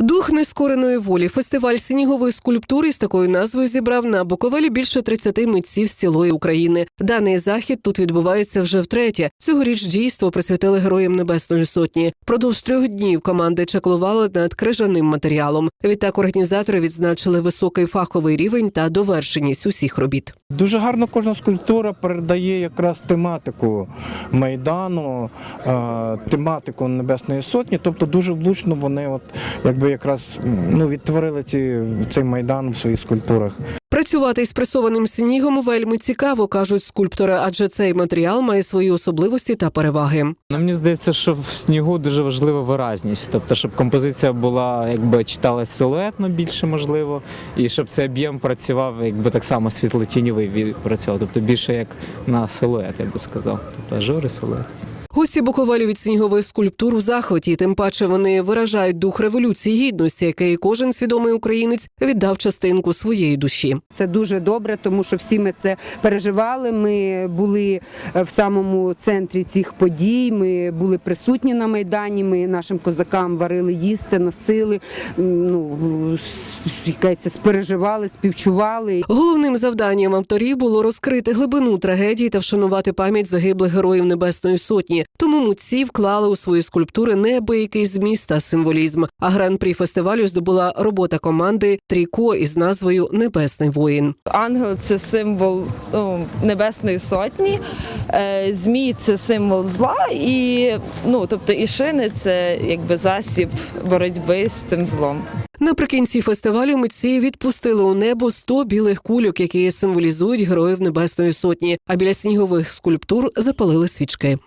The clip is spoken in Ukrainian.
Дух нескореної волі. Фестиваль снігової скульптури з такою назвою зібрав на Буковелі більше 30 митців з цілої України. Даний захід тут відбувається вже втретє. Цьогоріч дійство присвятили героям Небесної Сотні. Продовж трьох днів команди чаклували над крижаним матеріалом. Відтак організатори відзначили високий фаховий рівень та довершеність усіх робіт. Дуже гарно кожна скульптура передає якраз тематику майдану, тематику Небесної Сотні. Тобто дуже влучно вони от якби якраз ну, відтворили ці, цей майдан в своїх скульптурах. Працювати із пресованим снігом вельми цікаво, кажуть скульптори, адже цей матеріал має свої особливості та переваги. Ну, мені здається, що в снігу дуже важлива виразність, тобто, щоб композиція була, якби читалась силуетно більше, можливо, і щоб цей об'єм працював, якби так само світлотіньовий від- працював, тобто більше як на силует, я би сказав. Тобто ажури силует. Гості Буковелі від снігових скульптур у захваті. Тим паче вони виражають дух революції гідності, який кожен свідомий українець віддав частинку своєї душі. Це дуже добре, тому що всі ми це переживали. Ми були е, в самому центрі цих подій. Ми були присутні на майдані. Ми нашим козакам варили їсти, носили. Ну якається, спереживали, співчували. Головним завданням авторів було розкрити глибину трагедії та вшанувати пам'ять загиблих героїв Небесної Сотні. Тому митці вклали у свої скульптури неабиякий зміст та символізм. А гран-прі фестивалю здобула робота команди Тріко із назвою Небесний воїн. Ангел це символ ну, небесної сотні, е, змій це символ зла, і ну тобто і шини це якби засіб боротьби з цим злом. Наприкінці фестивалю митці відпустили у небо 100 білих кульок, які символізують героїв Небесної Сотні. А біля снігових скульптур запалили свічки.